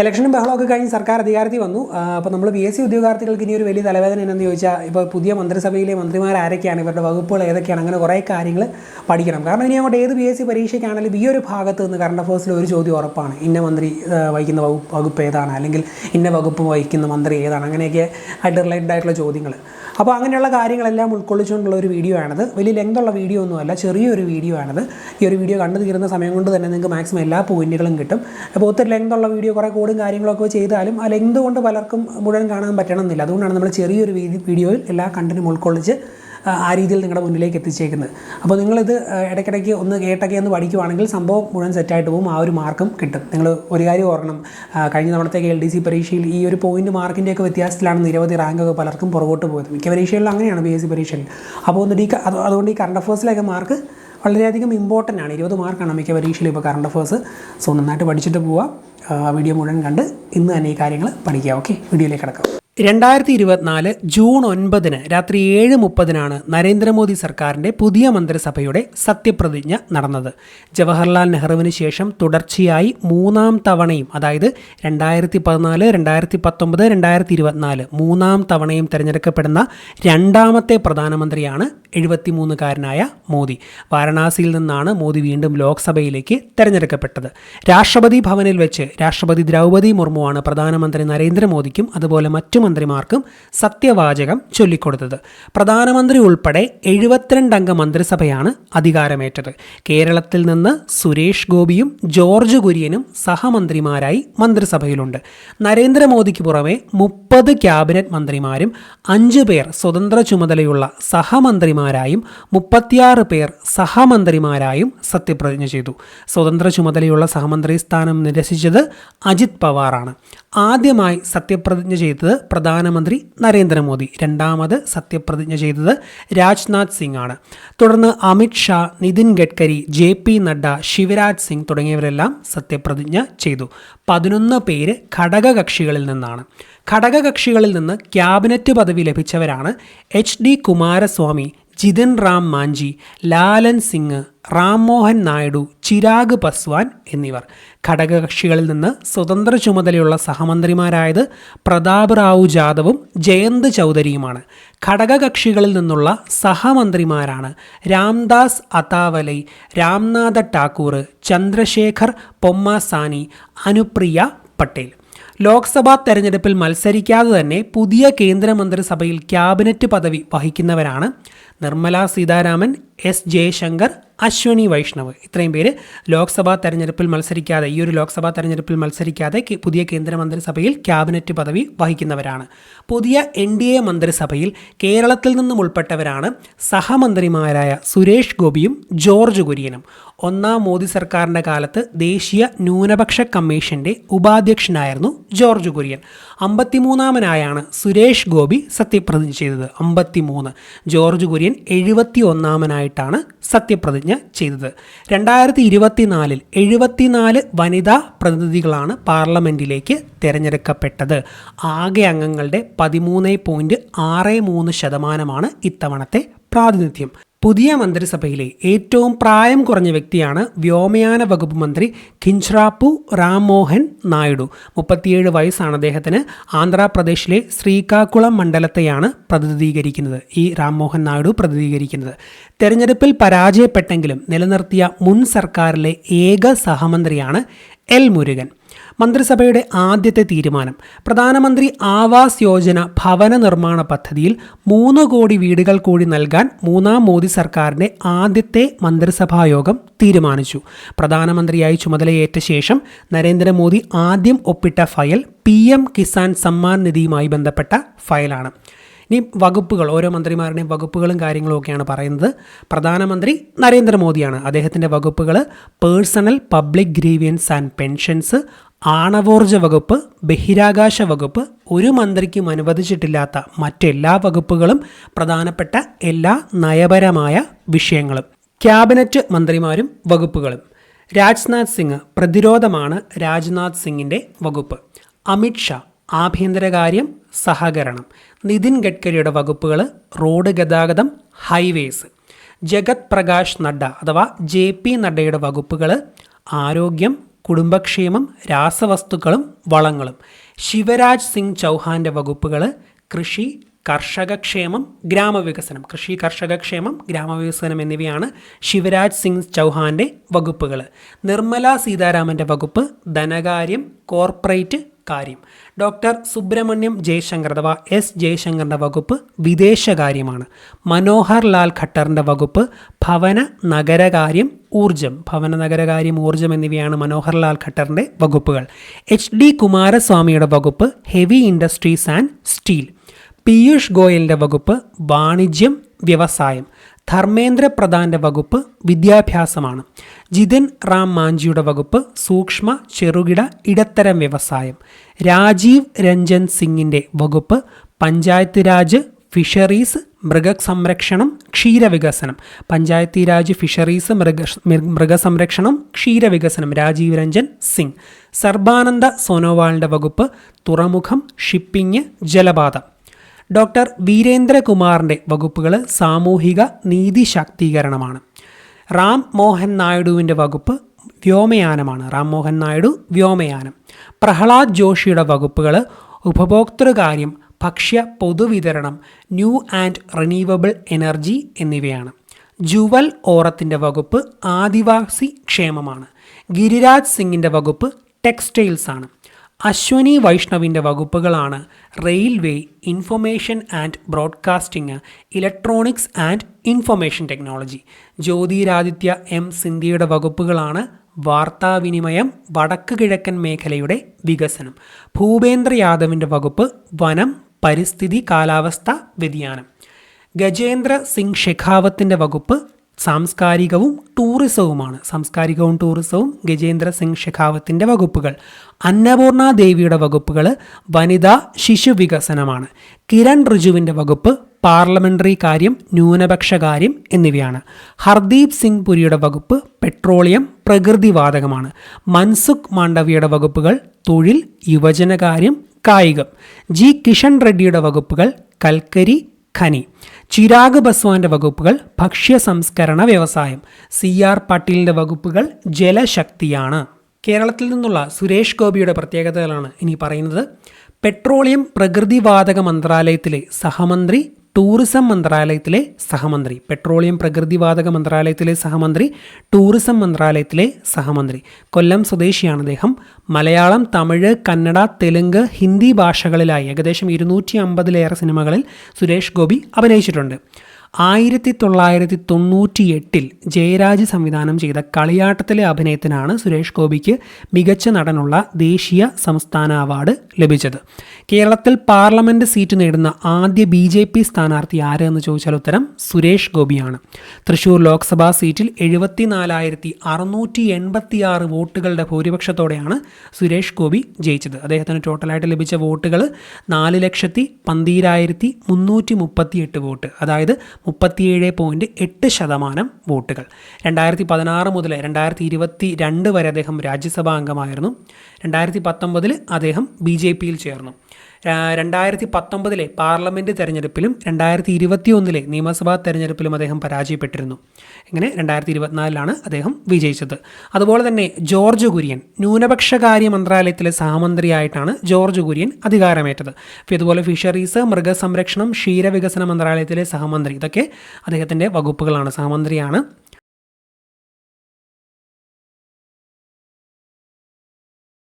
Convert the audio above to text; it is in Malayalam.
ഇലക്ഷനും ബഹളമൊക്കെ കഴിഞ്ഞ് സർക്കാർ അധികാരത്തിൽ വന്നു. അപ്പോൾ നമ്മൾ പി എസ് സി ഉദ്യോഗാർത്ഥികൾക്ക് ഇനി ഒരു വലിയ തലവേദന എന്നു ചോദിച്ചാൽ ഇപ്പോൾ പുതിയ മന്ത്രിസഭയിലെ മന്ത്രിമാർ ആരൊക്കെയാണ് ഇവരുടെ വകുപ്പുകൾ ഏതൊക്കെയാണ് അങ്ങനെ കുറേ കാര്യങ്ങൾ പഠിക്കണം. കാരണം ഇനി അങ്ങോട്ട് ഏത് പി എസ് സി പരീക്ഷയ്ക്കാണെങ്കിലും ഈ ഒരു ഭാഗത്ത് നിന്ന് കറണ്ട് അഫേഴ്സിൽ ഒരു ചോദ്യം ഉറപ്പാണ്. ഇന്ന മന്ത്രി വഹിക്കുന്ന വകുപ്പ് വകുപ്പ് ഏതാണ്? അല്ലെങ്കിൽ ഇന്ന വകുപ്പ് വഹിക്കുന്ന മന്ത്രി ഏതാണ്? അങ്ങനെയൊക്കെ ആയിട്ട് റിലേറ്റഡ് ആയിട്ടുള്ള ചോദ്യങ്ങൾ അപ്പോൾ അങ്ങനെയുള്ള കാര്യങ്ങളെല്ലാം ഉൾക്കൊള്ളിച്ചുകൊണ്ടുള്ള ഒരു വീഡിയോ ആണിത്. വലിയ ലെങ്തുള്ള വീഡിയോ ഒന്നുമല്ല ചെറിയൊരു വീഡിയോ ആണിത്. ഈ ഒരു വീഡിയോ കണ്ടു തീരുന്ന സമയം കൊണ്ട് തന്നെ നിങ്ങൾക്ക് മാക്സിമം എല്ലാ പോയിന്റുകളും കിട്ടും. അപ്പോൾ ഒത്തിരി ലെങ്തുള്ള വീഡിയോ കുറേ കോഡും കാര്യങ്ങളൊക്കെ ചെയ്താലും അല്ല എന്തുകൊണ്ട് പലർക്കും മുഴുവൻ കാണാൻ പറ്റണമെന്നില്ല. അതുകൊണ്ടാണ് നമ്മൾ ചെറിയൊരു വീഡിയോയിൽ എല്ലാ കണ്ടന്റും ഉൾക്കൊള്ളിച്ച് ആ, രീതിയിൽ നിങ്ങളുടെ മുന്നിലേക്ക് എത്തിച്ചേക്കുന്നത്. അപ്പോൾ നിങ്ങളിത് ഇടയ്ക്കിടയ്ക്ക് ഒന്ന് കേട്ടൊക്കെ ഒന്ന് പഠിക്കുവാണെങ്കിൽ സംഭവം മുഴുവൻ സെറ്റായിട്ട് പോകും. ആ ഒരു മാർക്കും കിട്ടും. നിങ്ങൾ ഒരു കാര്യം ഓർക്കണം. കഴിഞ്ഞ തവണത്തെ എൽ ഡി സി പരീക്ഷയിൽ ഈ ഒരു പോയിന്റ് മാർക്കിന്റെയൊക്കെ വ്യത്യാസത്തിലാണ് നിരവധി റാങ്കൊക്കെ പലർക്കും പുറകോട്ട് പോയത്. മിക്ക പരീക്ഷകളിലും അങ്ങനെയാണ് ബി എസ് സി പരീക്ഷയിൽ. അപ്പോൾ ഒന്ന് അത് അതുകൊണ്ട് ഈ കറണ്ട് അഫേഴ്സിലൊക്കെ മാർക്ക് വളരെയധികം ഇമ്പോർട്ടന്റ് ആണ്. ഇരുപത് മാർക്കാണ് മിക്ക പരീക്ഷയിലും ഇപ്പോൾ കറണ്ട് അഫേഴ്സ് സോ നന്നായിട്ട് പഠിച്ചിട്ട് പോവാം. വീഡിയോ മുഴുവൻ കണ്ട് ഇന്ന് തന്നെ ഈ കാര്യങ്ങൾ പഠിക്കുക. ഓക്കെ വീഡിയോയിലേക്ക് കിടക്കാം. രണ്ടായിരത്തി ഇരുപത്തിനാല് ജൂൺ ഒൻപതിന് രാത്രി ഏഴ് മുപ്പതിനാണ് നരേന്ദ്രമോദി സർക്കാരിന്റെ പുതിയ മന്ത്രിസഭയുടെ സത്യപ്രതിജ്ഞ നടന്നത്. ജവഹർലാൽ നെഹ്റുവിന് ശേഷം തുടർച്ചയായി മൂന്നാം തവണയും അതായത് രണ്ടായിരത്തി പതിനാല് രണ്ടായിരത്തി പത്തൊമ്പത് രണ്ടായിരത്തി ഇരുപത്തിനാല് മൂന്നാം തവണയും തിരഞ്ഞെടുക്കപ്പെടുന്ന രണ്ടാമത്തെ പ്രധാനമന്ത്രിയാണ് എഴുപത്തിമൂന്നുകാരനായ മോദി. വാരണാസിയിൽ നിന്നാണ് മോദി വീണ്ടും ലോക്സഭയിലേക്ക് തിരഞ്ഞെടുക്കപ്പെട്ടത്. രാഷ്ട്രപതി ഭവനിൽ വെച്ച് രാഷ്ട്രപതി ദ്രൗപദി മുർമുവാണ് പ്രധാനമന്ത്രി നരേന്ദ്രമോദിക്കും അതുപോലെ മറ്റു മന്ത്രിമാർക്കും സത്യവാചകം ചൊല്ലിക്കൊടുത്തത്. പ്രധാനമന്ത്രി ഉൾപ്പെടെ എഴുപത്തിരണ്ടംഗ മന്ത്രിസഭയാണ് അധികാരമേറ്റത്. കേരളത്തിൽ നിന്ന് സുരേഷ് ഗോപിയും ജോർജ് കുര്യനും സഹമന്ത്രിമാരായി മന്ത്രിസഭയിലുണ്ട്. നരേന്ദ്രമോദിക്ക് പുറമെ മുപ്പത് ക്യാബിനറ്റ് മന്ത്രിമാരും അഞ്ച് പേർ സ്വതന്ത്ര ചുമതലയുള്ള സഹമന്ത്രിമാരായും മുപ്പത്തിയാറ് പേർ സഹമന്ത്രിമാരായും സത്യപ്രതിജ്ഞ ചെയ്തു. സ്വതന്ത്ര ചുമതലയുള്ള സഹമന്ത്രി സ്ഥാനം നിരസിച്ചത് അജിത് പവാറാണ്. ആദ്യമായി സത്യപ്രതിജ്ഞ ചെയ്തത് പ്രധാനമന്ത്രി നരേന്ദ്രമോദി. രണ്ടാമത് സത്യപ്രതിജ്ഞ ചെയ്തത് രാജ്നാഥ് സിംഗ് ആണ് തുടർന്ന് അമിത് ഷാ നിതിൻ ഗഡ്കരി ജെ പി നഡ്ഡ ശിവരാജ് സിംഗ് തുടങ്ങിയവരെല്ലാം സത്യപ്രതിജ്ഞ ചെയ്തു. പതിനൊന്ന് പേര് ഘടകകക്ഷികളിൽ നിന്നാണ്. ഘടകകക്ഷികളിൽ നിന്ന് ക്യാബിനറ്റ് പദവി ലഭിച്ചവരാണ് എച്ച് ഡി കുമാരസ്വാമി ജിതിൻ റാം മാഞ്ചി ലാലൻ സിംഗ് റാംമോഹൻ നായിഡു ചിരാഗ് പസ്വാൻ എന്നിവർ. ഘടകകക്ഷികളിൽ നിന്ന് സ്വതന്ത്ര ചുമതലയുള്ള സഹമന്ത്രിമാരായത് പ്രതാപ് റാവു ജാദവും ജയന്ത് ചൗധരിയുമാണ്. ഘടകകക്ഷികളിൽ നിന്നുള്ള സഹമന്ത്രിമാരാണ് രാംദാസ് അതാവലൈ രാംനാഥ ടാക്കൂർ ചന്ദ്രശേഖർ പൊമ്മാസാനി അനുപ്രിയ പട്ടേൽ. ലോക്സഭാ തെരഞ്ഞെടുപ്പിൽ മത്സരിക്കാതെ തന്നെ പുതിയ കേന്ദ്രമന്ത്രിസഭയിൽ ക്യാബിനറ്റ് പദവി വഹിക്കുന്നവരാണ് നിർമ്മല സീതാരാമൻ എസ് ജയശങ്കർ അശ്വനി വൈഷ്ണവ്. ഇത്രയും പേര് ലോക്സഭാ തെരഞ്ഞെടുപ്പിൽ മത്സരിക്കാതെ ഈ ഒരു ലോക്സഭാ തെരഞ്ഞെടുപ്പിൽ മത്സരിക്കാതെ പുതിയ കേന്ദ്രമന്ത്രിസഭയിൽ ക്യാബിനറ്റ് പദവി വഹിക്കുന്നവരാണ്. പുതിയ എൻ ഡി എ മന്ത്രിസഭയിൽ കേരളത്തിൽ നിന്നും ഉൾപ്പെട്ടവരാണ് സഹമന്ത്രിമാരായ സുരേഷ് ഗോപിയും ജോർജ് കുര്യനും. ഒന്നാം മോദി സർക്കാരിന്റെ കാലത്ത് ദേശീയ ന്യൂനപക്ഷ കമ്മീഷന്റെ ഉപാധ്യക്ഷനായിരുന്നു ജോർജ് കുര്യൻ. അമ്പത്തിമൂന്നാമനായാണ് സുരേഷ് ഗോപി സത്യപ്രതിജ്ഞ ചെയ്തത്. അമ്പത്തിമൂന്ന്. ജോർജ് കുര്യൻ എഴുപത്തി ഒന്നാമനായിട്ടാണ് സത്യപ്രതിജ്ഞ ചെയ്തത്. രണ്ടായിരത്തി ഇരുപത്തിനാലിൽ എഴുപത്തിനാല് വനിതാ പ്രതിനിധികളാണ് പാർലമെന്റിലേക്ക് തിരഞ്ഞെടുക്കപ്പെട്ടത്. ആകെ അംഗങ്ങളുടെ പതിമൂന്ന് പോയിന്റ് ആറ് മൂന്ന് ശതമാനമാണ് ഇത്തവണത്തെ പ്രാതിനിധ്യം. പുതിയ മന്ത്രിസഭയിലെ ഏറ്റവും പ്രായം കുറഞ്ഞ വ്യക്തിയാണ് വ്യോമയാന വകുപ്പ് മന്ത്രി ഖിൻഷ്രാപ്പു രാംമോഹൻ നായിഡു. മുപ്പത്തിയേഴ് വയസ്സാണ് അദ്ദേഹത്തിന്. ആന്ധ്രാപ്രദേശിലെ ശ്രീകാകുളം മണ്ഡലത്തെയാണ് പ്രതിനിധീകരിക്കുന്നത്. ഈ രാംമോഹൻ നായിഡു പ്രതിനിധീകരിക്കുന്നത്. തെരഞ്ഞെടുപ്പിൽ പരാജയപ്പെട്ടെങ്കിലും നിലനിർത്തിയ മുൻ സർക്കാരിലെ ഏക സഹമന്ത്രിയാണ് എൽ മുരുകൻ. മന്ത്രിസഭയുടെ ആദ്യത്തെ തീരുമാനം. പ്രധാനമന്ത്രി ആവാസ് യോജന ഭവന നിർമ്മാണ പദ്ധതിയിൽ മൂന്ന് കോടി വീടുകൾ കൂടി നൽകാൻ മൂന്നാം മോദി സർക്കാരിന്റെ ആദ്യത്തെ മന്ത്രിസഭാ യോഗം തീരുമാനിച്ചു. പ്രധാനമന്ത്രിയായി ചുമതലയേറ്റ ശേഷം നരേന്ദ്രമോദി ആദ്യം ഒപ്പിട്ട file P M Kisan Samman നിധിയുമായി ബന്ധപ്പെട്ട ഫയലാണ്. ഇനി വകുപ്പുകൾ ഓരോ മന്ത്രിമാരുടെയും വകുപ്പുകളും കാര്യങ്ങളും ഒക്കെയാണ് പറയുന്നത്. പ്രധാനമന്ത്രി നരേന്ദ്രമോദിയാണ്. അദ്ദേഹത്തിന്റെ വകുപ്പുകൾ personnel public grievances and pensions ആണവോർജ വകുപ്പ് ബഹിരാകാശ വകുപ്പ് ഒരു മന്ത്രിക്കും അനുവദിച്ചിട്ടില്ലാത്ത മറ്റെല്ലാ വകുപ്പുകളും പ്രധാനപ്പെട്ട എല്ലാ നയപരമായ വിഷയങ്ങളും. ക്യാബിനറ്റ് മന്ത്രിമാരും വകുപ്പുകളും. രാജ്നാഥ് സിംഗ് പ്രതിരോധമാണ് രാജ്നാഥ് സിംഗിന്റെ വകുപ്പ്. അമിത് ഷാ ആഭ്യന്തരകാര്യം സഹകരണം. നിതിൻ ഗഡ്കരിയുടെ വകുപ്പുകൾ റോഡ് ഗതാഗതം ഹൈവേസ്. ജഗത് പ്രകാശ് നഡ്ഡ അഥവാ ജെ പി നഡ്ഡയുടെ വകുപ്പുകൾ ആരോഗ്യം കുടുംബക്ഷേമം രാസവസ്തുക്കളും വളങ്ങളും. ശിവരാജ് സിംഗ് ചൗഹാന്റെ വകുപ്പുകൾ കൃഷി കർഷകക്ഷേമം ഗ്രാമവികസനം. കൃഷി കർഷകക്ഷേമം ഗ്രാമവികസനം എന്നിവയാണ് ശിവരാജ് സിംഗ് ചൗഹാന്റെ വകുപ്പുകൾ നിർമ്മല സീതാരാമന്റെ വകുപ്പ് ധനകാര്യം കോർപ്പറേറ്റ് കാര്യം. ഡോക്ടർ സുബ്രഹ്മണ്യം ജയശങ്കർ അഥവാ എസ് ജയശങ്കറിന്റെ വകുപ്പ് വിദേശകാര്യമാണ്. മനോഹർ ലാൽ ഖട്ടറിന്റെ വകുപ്പ് ഭവന നഗരകാര്യം ഊർജം ഭവന നഗരകാര്യം ഊർജം എന്നിവയാണ് മനോഹർ ലാൽ ഖട്ടറിന്റെ വകുപ്പുകൾ. എച്ച് ഡി കുമാരസ്വാമിയുടെ വകുപ്പ് heavy industries and steel. Piyush ഗോയലിന്റെ വകുപ്പ് വാണിജ്യം വ്യവസായം. ധർമ്മേന്ദ്ര പ്രധാന്റെ വകുപ്പ് വിദ്യാഭ്യാസമാണ്. ജിതിൻ റാം മാഞ്ചിയുടെ വകുപ്പ് സൂക്ഷ്മ ചെറുകിട ഇടത്തരം വ്യവസായം. രാജീവ് രഞ്ജൻ സിംഗിന്റെ വകുപ്പ് പഞ്ചായത്ത് രാജ് ഫിഷറീസ് മൃഗസംരക്ഷണം ക്ഷീരവികസനം പഞ്ചായത്തി രാജ് ഫിഷറീസ് മൃഗ മൃഗസംരക്ഷണം ക്ഷീരവികസനം രാജീവ് രഞ്ജൻ സിംഗ്. സർബാനന്ദ സോനോവാളിന്റെ വകുപ്പ് തുറമുഖം ഷിപ്പിംഗ് ജലപാത. ഡോക്ടർ വീരേന്ദ്രകുമാറിന്റെ വകുപ്പുകൾ സാമൂഹിക നീതി ശാക്തീകരണമാണ്. റാം മോഹൻ നായിഡുവിന്റെ വകുപ്പ് വ്യോമയാനമാണ്. റാം മോഹൻ നായിഡു വ്യോമയാനം. പ്രഹ്ലാദ് ജോഷിയുടെ വകുപ്പുകൾ ഉപഭോക്തൃകാര്യം ഭക്ഷ്യ പൊതുവിതരണം ന്യൂ ആൻഡ് റിന്യൂവബിൾ എനർജി എന്നിവയാണ്. ജുവൽ ഓറത്തിന്റെ വകുപ്പ് ആദിവാസി ക്ഷേമമാണ്. ഗിരിരാജ് സിംഗിന്റെ വകുപ്പ് ടെക്സ്റ്റൈൽസ് ആണ്. അശ്വനി വൈഷ്ണവിന്റെ വകുപ്പുകളാണ് railway information and broadcasting electronics and information technology. Jyotiraditya M സിന്ധ്യയുടെ വകുപ്പുകളാണ് വാർത്താവിനിമയം വടക്ക് കിഴക്കൻ മേഖലയുടെ വികസനം. ഭൂപേന്ദ്ര യാദവിന്റെ വകുപ്പ് വനം പരിസ്ഥിതി കാലാവസ്ഥ വ്യതിയാനം. ഗജേന്ദ്ര സിംഗ് ഷെഖാവത്തിന്റെ വകുപ്പ് സാംസ്കാരികവും ടൂറിസവുമാണ്. സാംസ്കാരികവും ടൂറിസവും ഗജേന്ദ്ര സിംഗ് ഷെഖാവത്തിന്റെ വകുപ്പുകൾ. അന്നപൂർണ ദേവിയുടെ വകുപ്പുകൾ വനിതാ ശിശു വികസനമാണ്. കിരൺ റിജുവിന്റെ വകുപ്പ് പാർലമെന്ററി കാര്യം ന്യൂനപക്ഷ കാര്യം എന്നിവയാണ്. ഹർദീപ് സിംഗ് പുരിയുടെ വകുപ്പ് പെട്രോളിയം പ്രകൃതിവാതകമാണ് മൻസുഖ് മാണ്ഡവിയുടെ വകുപ്പുകൾ തൊഴിൽ യുവജനകാര്യം കായികം. ജി. കിഷൻ റെഡ്ഡിയുടെ വകുപ്പുകൾ കൽക്കരി ഖനി. ചിരാഗ് ബസ്വാന്റെ വകുപ്പുകൾ ഭക്ഷ്യ സംസ്കരണ വ്യവസായം. സി ആർ പാട്ടീലിന്റെ വകുപ്പുകൾ ജലശക്തിയാണ്. കേരളത്തിൽ നിന്നുള്ള സുരേഷ് ഗോപിയുടെ പ്രത്യേകതകളാണ് ഇനി പറയുന്നത്. പെട്രോളിയം പ്രകൃതിവാതക മന്ത്രാലയത്തിലെ സഹമന്ത്രി ടൂറിസം മന്ത്രാലയത്തിലെ സഹമന്ത്രി പെട്രോളിയം പ്രകൃതിവാതക മന്ത്രാലയത്തിലെ സഹമന്ത്രി ടൂറിസം മന്ത്രാലയത്തിലെ സഹമന്ത്രി. കൊല്ലം സ്വദേശിയാണ് അദ്ദേഹം. മലയാളം തമിഴ് കന്നഡ തെലുങ്ക് ഹിന്ദി ഭാഷകളിലായി ഏകദേശം ഇരുന്നൂറ്റി അമ്പതിലേറെ സിനിമകളിൽ സുരേഷ് ഗോപി അഭിനയിച്ചിട്ടുണ്ട്. ആയിരത്തി തൊള്ളായിരത്തി തൊണ്ണൂറ്റി എട്ടിൽ ജയരാജ് സംവിധാനം ചെയ്ത കളിയാട്ടത്തിലെ അഭിനയത്തിനാണ് സുരേഷ് ഗോപിക്ക് മികച്ച നടനുള്ള ദേശീയ സംസ്ഥാന അവാർഡ് ലഭിച്ചത്. കേരളത്തിൽ പാർലമെന്റ് സീറ്റ് നേടുന്ന ആദ്യ ബി ജെ പി സ്ഥാനാർത്ഥി ആര് എന്ന് ചോദിച്ചാൽ ഉത്തരം സുരേഷ് ഗോപിയാണ്. തൃശൂർ ലോക്സഭാ സീറ്റിൽ എഴുപത്തിനാലായിരത്തി അറുന്നൂറ്റി എൺപത്തി ആറ് വോട്ടുകളുടെ ഭൂരിപക്ഷത്തോടെയാണ് സുരേഷ് ഗോപി ജയിച്ചത്. അദ്ദേഹത്തിന് ടോട്ടലായിട്ട് ലഭിച്ച വോട്ടുകൾ നാല് ലക്ഷത്തി പന്തീരായിരത്തി മുന്നൂറ്റി മുപ്പത്തി എട്ട് വോട്ട്. അതായത് മുപ്പത്തിയേഴ് പോയിന്റ് എട്ട് ശതമാനം വോട്ടുകൾ. രണ്ടായിരത്തി പതിനാറ് മുതൽ രണ്ടായിരത്തി ഇരുപത്തി രണ്ട് വരെ അദ്ദേഹം രാജ്യസഭാ അംഗമായിരുന്നു. രണ്ടായിരത്തി പത്തൊമ്പതിൽ അദ്ദേഹം ബി ജെ പിയിൽ ചേർന്നു. രണ്ടായിരത്തി പത്തൊമ്പതിലെ പാർലമെന്റ് തെരഞ്ഞെടുപ്പിലും രണ്ടായിരത്തി ഇരുപത്തി ഒന്നിലെ നിയമസഭാ തെരഞ്ഞെടുപ്പിലും അദ്ദേഹം പരാജയപ്പെട്ടിരുന്നു. ഇങ്ങനെ രണ്ടായിരത്തി ഇരുപത്തിനാലിലാണ് അദ്ദേഹം വിജയിച്ചത്. അതുപോലെ തന്നെ ജോർജ് കുര്യൻ ന്യൂനപക്ഷകാര്യ മന്ത്രാലയത്തിലെ സഹമന്ത്രിയായിട്ടാണ് ജോർജ് കുര്യൻ അധികാരമേറ്റത്. അപ്പോൾ ഇതുപോലെ ഫിഷറീസ് മൃഗസംരക്ഷണം ക്ഷീരവികസന മന്ത്രാലയത്തിലെ സഹമന്ത്രി ഇതൊക്കെ അദ്ദേഹത്തിന്റെ വകുപ്പുകളാണ്. സഹമന്ത്രിയാണ്